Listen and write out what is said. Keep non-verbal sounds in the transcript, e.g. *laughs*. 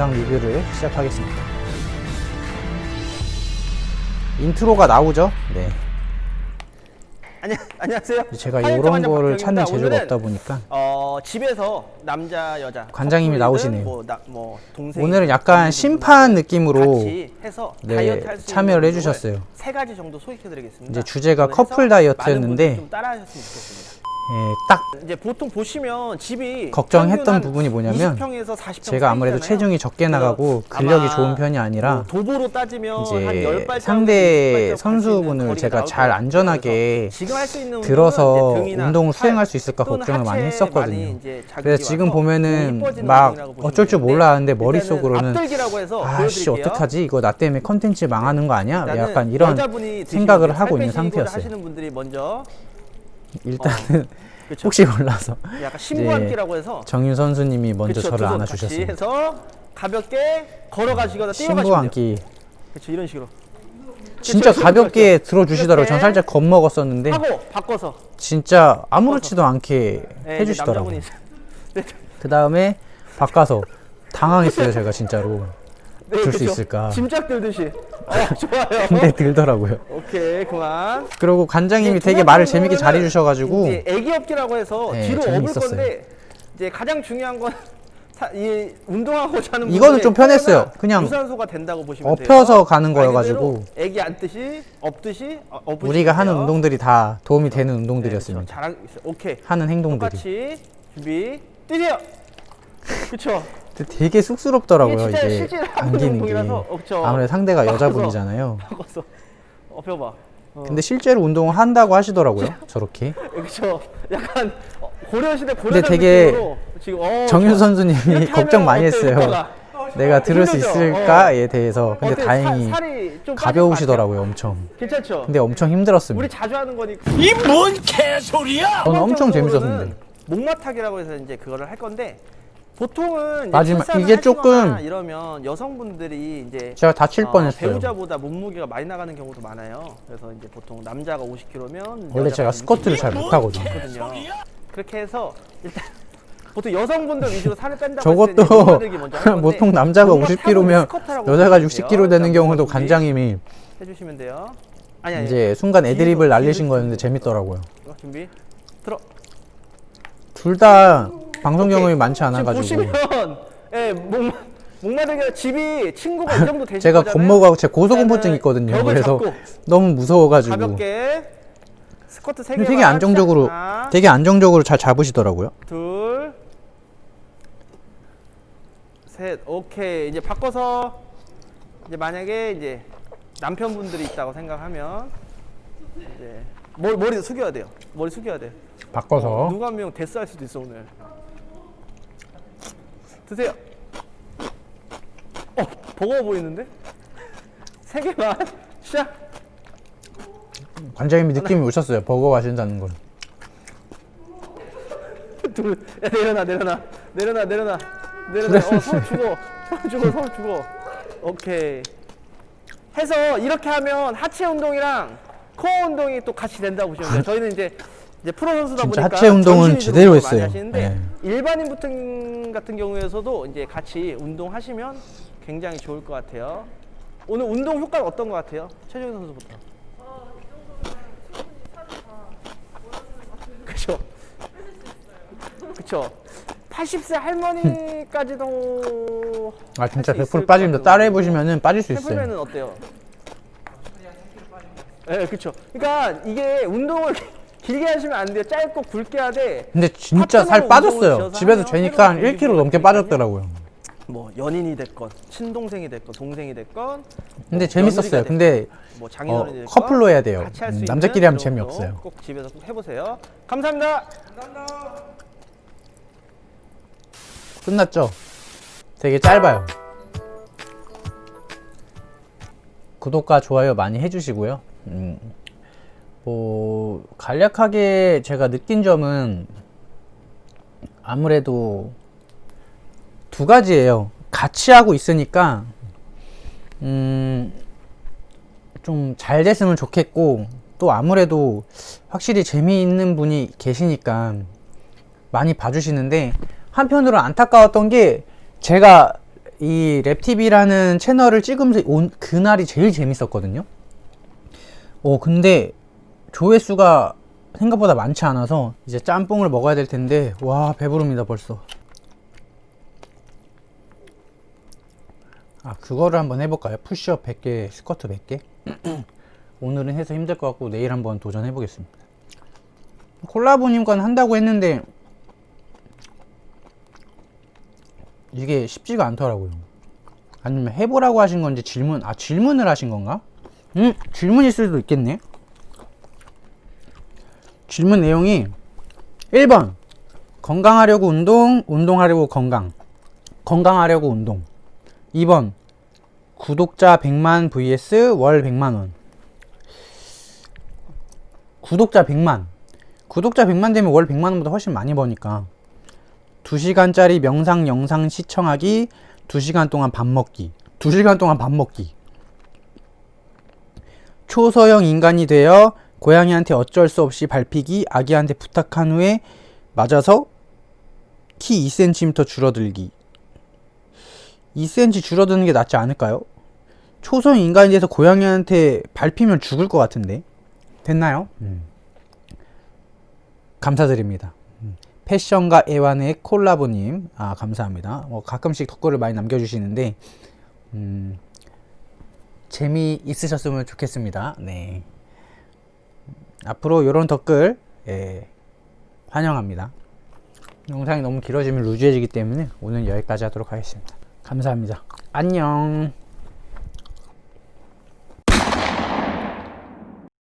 영상 리뷰를 시작하겠습니다. 인트로가 나오죠? 네. 안녕, 안녕하세요. 제가 이런 관장 거를. 찾는 재주가 오늘은, 없다 보니까 어 집에서 남자 여자 관장님이 커플이든 나오시네요. 뭐, 나, 뭐 동생 오늘은 약간 심판 느낌으로 같이 해서 네, 다이어트 할수 참여를 해주셨어요. 세 가지 정도 소개해드리겠습니다. 이제 주제가 커플 해서 다이어트였는데 좀 따라하셨으면 좋겠습니다. 예, 딱 이제 보통 보시면 집이 걱정했던 한 부분이 뭐냐면 20평에서 40평 제가 아무래도 사이잖아요. 체중이 적게 나가고 근력이 아마 좋은 편이 아니라 뭐 도보로 따지면 한 이제 10발자국, 상대 20발자국 선수분을 제가 잘 안전하게. 지금 할 수 있는 운동은 들어서 이제 등이나 운동을 팔, 수행할 수 있을까 또는 걱정을 많이 하체에 했었거든요. 많이 자극이 그래서 지금 와서 보면은 이뻐지는 막 운동이라고 보시면 어쩔 줄 되는데 몰랐는데 머릿속으로는 앞들기라고 해서 아씨 보여드릴게요. 어떡하지 이거 나 때문에 컨텐츠 망하는 거 아니야? 약간 이런 생각을 하고 살 있는 상태였어요. 하시는 분들이 먼저 일단은 *laughs* 그쵸. 혹시 몰라서 약간 신부함기라고 해서 정윤 선수님이 먼저 그쵸, 저를 두손 안아주셨습니다. 해서 가볍게 걸어가시거나 신부 뛰어가시면 돼요. 안기 그렇죠 이런 식으로 진짜 그쵸, 가볍게 들어주시더라고요. 전 살짝 겁먹었었는데 하고 바꿔서 진짜 아무렇지도 않게 네, 이제 해주시더라고요. 남자분이 *laughs* 네, 그 다음에 바꿔서 당황했어요 제가 진짜로 네, 들수 그쵸. 있을까. 짐작 들듯이 어, *laughs* 좋아요 근데 들더라고요. 오케이 그만 그리고 관장님이 두 되게 말을 재밌게 운동은 잘해주셔가지고 이제 애기 업기라고 해서 네, 뒤로 업을 재밌었어요. 건데 이제 가장 중요한 건 *laughs* 사- 이 운동하고자 하는 이거는 분들의 좀 편했어요. 그냥 유산소가 된다고 보시면 돼요. 엎혀서 가는 말 거여가지고 그대로 애기 앉듯이 업듯이 어, 업으시면 우리가 하는 돼요. 운동들이 다 도움이 되는 네, 그렇죠. 운동들이었습니다. 있어요. 오케이 하는 행동들이 똑같이 준비 뛰세요 그 쵸 되게 쑥스럽더라고요 이게 진짜 이게 실제로 하는 안기는 게 운동이라서, 어, 그쵸. 아무래도 상대가 바꿔서. 여자분이잖아요. *laughs* 바꿨어 업혀봐 어. 근데 실제로 운동을 한다고 하시더라고요. *laughs* 저렇게 그쵸 약간 어, 고려시대 근데 고려자 되게 느낌으로 지금 어, 정윤 좋아. 선수님이 이렇게 걱정 하면 많이 했어요. 효과가? 내가 들을 수 힘들죠? 있을까에 대해서. 근데 어때요? 다행히 살- 살이 좀 가벼우시더라고요, 엄청. 같아요? 괜찮죠? 근데 엄청 우리 힘들었습니다. 자주 하는 거니까 이뭔 개소리야! 저는 엄청 재밌었는데. 목마타기라고 해서 이제 그거를 할 건데 보통은 이제 마지막- 출산을 이게 하시거나 조금 이러면 여성분들이 이제 제가 다칠 어, 뻔했어요. 배우자보다 몸무게가 많이 나가는 경우도 많아요. 그래서 이제 보통 남자가 50kg면 원래 제가 스쿼트를 잘 못하거든요. 거든요. 그렇게 해서 일단 *laughs* 보통 여성분들 위주로 살을 뺀다고 저것도 했을 때 목마르기 먼저 할 건데 보통 남자가 목마 타고 50kg면 스쿼트라고 여자가 보시면 돼요. 60kg 되는 자, 경우도 준비 관장님이 해주시면 돼요. 아니 아니 이제 순간 애드립을 뒤에서, 날리신 거였는데. 재밌더라고요. 어, 준비 들어. 둘 다 방송 경험이 많지 지금 않아가지고 보시면 *laughs* 예, 목 목마르기가 집이 친구가 이 정도 되실 제가 거잖아요. 겁먹하고 제가 고소공포증 있거든요. 벽을 그래서 잡고 너무 무서워 가지고 가볍게 스쿼트 세 개만 되게 안정적으로 하나, 되게 안정적으로 잘 잡으시더라고요. 둘, 셋, 오케이. 이제 바꿔서 이제 만약에 이제 남편분들이 있다고 생각하면 이제 머리 머리 숙여야 돼요. 머리 숙여야 돼. 바꿔서 누가 한 명 데스할 수도 있어 오늘. 드세요. 어 버거워 보이는데? 세 개만 시작. 관장님이 느낌이 오셨어요. 버거 하신다는 걸. 둘, 야, 내려놔, 내려놔, 내려놔, 내려놔, 내려놔. 어, 손 주고, 손 주고, 손 주고. 오케이. 해서 이렇게 하면 하체 운동이랑 코어 운동이 또 같이 된다고 보시면 돼요. 저희는 이제 이제 프로 선수다 진짜 보니까 하체 운동은 제대로 운동을 많이 했어요. 하시는데 네. 일반인 같은 같은 경우에서도 이제 같이 운동하시면 굉장히 좋을 것 같아요. 오늘 운동 효과는 어떤 것 같아요? 최정현 선수부터. 그렇죠. 그쵸. 80세 할머니까지도 아 진짜 할수 있을 100% 빠집니다. 것 따라해 같아요. 보시면은 빠질 수 있어요. 해보면은 어때요? 예, 네, 그쵸. 그러니까 이게 운동을 길게 하시면 안 돼요. 짧고 굵게 하되 근데 진짜 살 빠졌어요. 집에서 재니까 한 새로운 1kg 넘게 빠졌더라고요. 뭐 연인이 됐건 친동생이 됐건 동생이 됐건 근데 뭐 재밌었어요. 근데 뭐 어, 장인어른이 됐건 커플로 해야 돼요. 같이 할수 음, 있는 남자끼리 하면 그런 재미없어요. 꼭 집에서 꼭 해보세요. 감사합니다. 끝났죠? 되게 짧아요. 구독과 좋아요 많이 해주시고요. 음, 뭐 간략하게 제가 느낀 점은 아무래도 두 가지예요. 같이 하고 있으니까 음, 좀 잘 됐으면 좋겠고 또 아무래도 확실히 재미있는 분이 계시니까 많이 봐주시는데 한편으로 안타까웠던 게 제가 이 랩TV라는 채널을 찍으면서 온 그날이 제일 재밌었거든요. 어, 근데 조회수가 생각보다 많지 않아서 이제 짬뽕을 먹어야 될 텐데, 와, 배부릅니다, 벌써. 아, 그거를 한번 해볼까요? 푸시업 100개, 스쿼트 100개? *clears throat* 오늘은 해서 힘들 것 같고, 내일 한번 도전해 보겠습니다. 콜라보님 건 한다고 했는데, 이게 쉽지가 않더라고요. 아니면 해보라고 하신 건지 질문, 아, 질문을 하신 건가? 음, 질문일 수도 있겠네. 질문 내용이 1번, 건강하려고 운동, 운동하려고 건강. 건강하려고 운동. 2번, 구독자 100만 vs 월 100만 원. 구독자 100만. 구독자 100만 되면 월 100만 원보다 훨씬 많이 버니까. 2시간짜리 명상 영상 시청하기, 2시간 동안 밥 먹기. 2시간 동안 밥 먹기. 초소형 인간이 되어 고양이한테 어쩔 수 없이 밟히기, 아기한테 부탁한 후에 맞아서 키 2cm 줄어들기. 2cm 줄어드는 게 낫지 않을까요? 초소형 인간이 돼서 고양이한테 밟히면 죽을 것 같은데. 됐나요? 음. 감사드립니다. 음. 패션과 애완의 콜라보님, 아, 감사합니다. 뭐 가끔씩 댓글을 많이 남겨주시는데, 음, 재미 있으셨으면 좋겠습니다. 네. 앞으로 이런 댓글, 예, 환영합니다. 영상이 너무 길어지면 루즈해지기 때문에 오늘 여기까지 하도록 하겠습니다. 감사합니다. 안녕.